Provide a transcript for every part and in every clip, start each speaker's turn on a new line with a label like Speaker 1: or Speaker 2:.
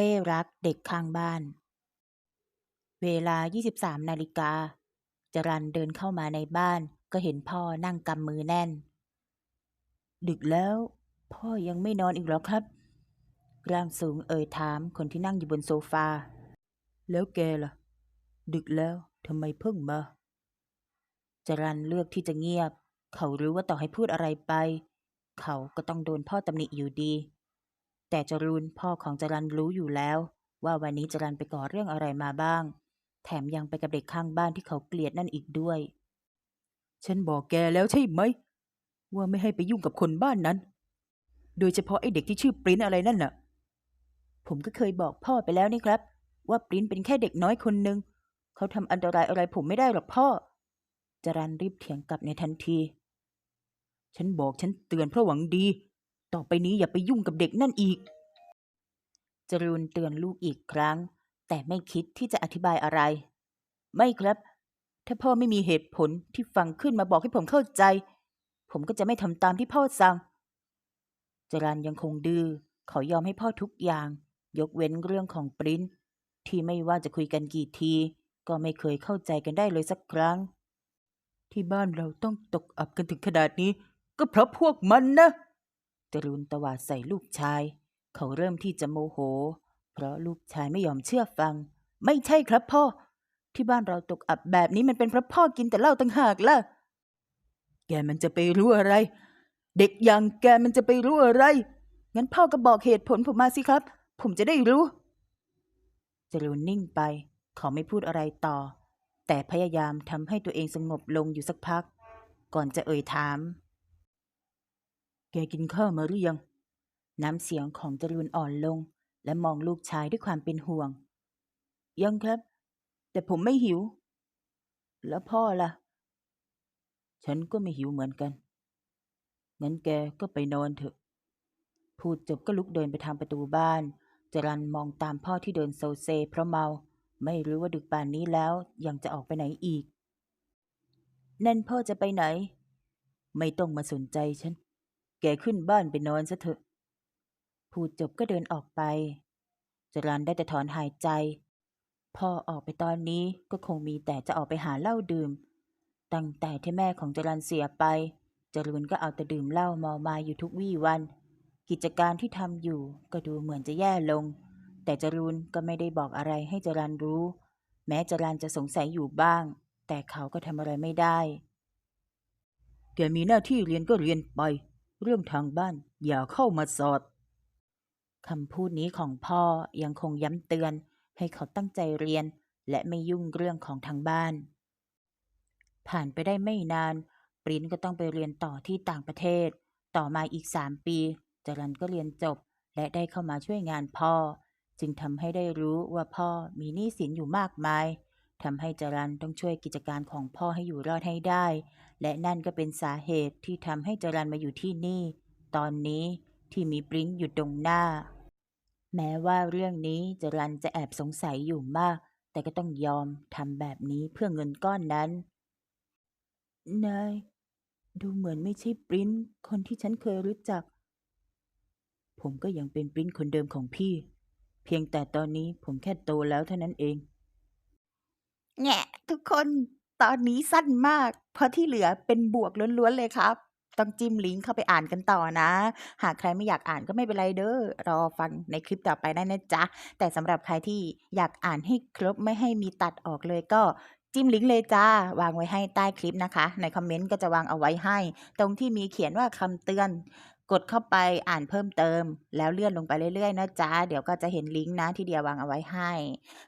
Speaker 1: เล่รักเด็กข้างบ้าน เวลา 23 นาฬิกาจรันเดินเข้ามาในบ้านก็เห็นพ่อนั่งกำมือแน่น ดึกแล้ว พ่อยังไม่นอนอีกหรอครับ ร่างสูงเอ่ยถามคนที่นั่งอยู่บนโซฟา แล้วแกล่ะ ดึกแล้วทำไมเพิ่งมาจรันเลือกที่จะเงียบ เขารู้ว่าต่อให้พูดอะไรไป เขาก็ต้องโดนพ่อตำหนิอยู่ดี แต่จรูนพ่อของจรันรู้อยู่แล้ว ว่าวันนี้จรันไปก่อเรื่องอะไรมาบ้าง แถมยังไปกับเด็กข้างบ้านที่เขาเกลียดนั่นอีกด้วย ฉันบอกแกแล้วใช่ไหม ว่าไม่ให้ไปยุ่งกับคนบ้านนั้น โดยเฉพาะไอ้เด็กที่ชื่อปริ้นอะไรนั่นน่ะ ผมก็เคยบอกพ่อไปแล้วนี่ครับ ว่าปริ้นเป็นแค่เด็กน้อยคนหนึ่งเขาทำอันตรายอะไรผมไม่ได้หรอกพ่อจรันรีบเถียงกลับในทันที ฉันบอกฉันเตือนเพราะหวังดี ต่อไปนี้อย่าไปยุ่งกับเด็กนั่นอีก จรูนเตือนลูกอีกครั้ง แต่ไม่คิดที่จะอธิบายอะไร ไม่ครับ ถ้าพ่อไม่มีเหตุผลที่ฟังขึ้นมาบอกให้ผมเข้าใจ ผมก็จะไม่ทำตามที่พ่อสั่ง จรันยังคงดื้อเขายอมให้พ่อทุกอย่าง ยกเว้นเรื่องของปริ้นที่ไม่ว่าจะคุยกันกี่ที ก็ไม่เคยเข้าใจกันได้เลยสักครั้ง ที่บ้านเราต้องตกอับกันถึงขนาดนี้ ก็เพราะพวกมันนะ จรูนตวาดใส่ลูกชาย เขาเริ่มที่จะโมโห เพราะลูกชายไม่ยอมเชื่อฟัง ไม่ใช่ครับพ่อ ที่บ้านเราตกอับแบบนี้มันเป็นเพราะพ่อกินแต่เหล้าต่างหากล่ะ แกมันจะไปรู้อะไร เด็กอย่างแกมันจะไปรู้อะไร งั้นพ่อก็บอกเหตุผลผมมาสิครับ ผมจะได้รู้ จรูนนิ่งไป เขาไม่พูดอะไรต่อ แต่พยายามทำให้ตัวเองสงบลงอยู่สักพัก ก่อนจะเอ่ยถาม กกินข้าวมาหรือยัง น้ำเสียงของจรูนอ่อนลง และมองลูกชายด้วยความเป็นห่วง ยังครับ แต่ผมไม่หิว แล้วพ่อล่ะ ฉันก็ไม่หิวเหมือนกัน งั้นแกก็ไปนอนเถอะ พูดจบก็ลุกเดินไปทางประตูบ้าน จรันมองตามพ่อที่เดินโซเซ เพราะเมา ไม่รู้ว่าดึกป่านนี้แล้วยังจะออกไปไหนอีกนั่นพ่อจะไปไหน ไม่ต้องมาสนใจฉัน แกขึ้นบ้านไปนอนซะเถอะ พูดจบก็เดินออกไป จรันได้แต่ถอนหายใจ พ่อออกไปตอนนี้ก็คงมีแต่จะออกไปหาเหล้าดื่ม ตั้งแต่ที่แม่ของจรันเสียไป จรูนก็เอาแต่ดื่มเหล้าเมามาอยู่ทุกวี่วัน กิจการที่ทำอยู่ก็ดูเหมือนจะแย่ลง แต่จรูนก็ไม่ได้บอกอะไรให้จรันรู้ แม้จรันจะสงสัยอยู่บ้าง แต่เขาก็ทำอะไรไม่ได้ แกมีหน้าที่เรียนก็เรียนไป เรื่องทางบ้านอย่าเข้ามาสอดคำพูดนี้ของพ่อยังคงย้ำเตือนให้เขาตั้งใจเรียน และไม่ยุ่งเรื่องของทางบ้าน ผ่านไปได้ไม่นาน ปริ้นก็ต้องไปเรียนต่อที่ต่างประเทศ ต่อมาอีกสามปีจรันก็เรียนจบ และได้เข้ามาช่วยงานพ่อ จึงทำให้ได้รู้ว่าพ่อมีหนี้สินอยู่มากมายทำให้จรันต้องช่วยกิจการของพ่อให้อยู่รอดให้ได้ และนั่นก็เป็นสาเหตุที่ทำให้จรันมาอยู่ที่นี่ ตอนนี้ที่มีปริ้นอยู่ตรงหน้า แม้ว่าเรื่องนี้จรันจะแอบสงสัยอยู่มาก แต่ก็ต้องยอมทำแบบนี้เพื่อเงินก้อนนั้นนายดูเหมือนไม่ใช่ปริ้นคนที่ฉันเคยรู้จัก ผมก็ยังเป็นปริ้นคนเดิมของพี่ เพียงแต่ตอนนี้ผมแค่โตแล้วเท่านั้นเอง
Speaker 2: แง่ทุกคน ตอนนี้สั้นมาก เพราะที่เหลือเป็นบวกล้วนๆเลยครับ ต้องจิ้มลิงก์เข้าไปอ่านกันต่อนะ หากใครไม่อยากอ่านก็ไม่เป็นไรเด้อ รอฟังในคลิปต่อไปได้นะจ๊ะ แต่สำหรับใครที่อยากอ่านให้ครบไม่ให้มีตัดออกเลยก็จิ้มลิงก์เลยจ้า วางไว้ให้ใต้คลิปนะคะ ในคอมเมนต์ก็จะวางเอาไว้ให้ ตรงที่มีเขียนว่าคำเตือน กดเข้าไปอ่านเพิ่มเติม แล้วเลื่อนลงไปเรื่อยๆนะจ๊ะ เดี๋ยวก็จะเห็นลิงก์นะที่เดียววางเอาไว้ให้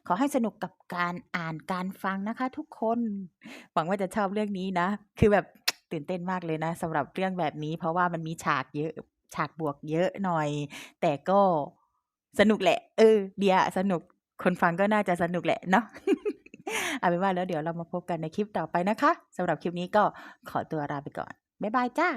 Speaker 2: ขอให้สนุกกับการอ่านการฟังนะคะ ทุกคน หวังว่าจะชอบเรื่องนี้นะ คือแบบตื่นเต้นมากเลยนะสำหรับเรื่องแบบนี้ เพราะว่ามันมีฉากเยอะฉากบวกเยอะหน่อย แต่ก็สนุกแหละ เออ เดียสนุกคนฟังก็น่าจะสนุกแหละเนาะเอาเป็นว่าแล้วเดี๋ยวเรามาพบกันในคลิปต่อไปนะคะสำหรับคลิปนี้ก็ขอตัวลาไปก่อนบ๊ายบายจ้า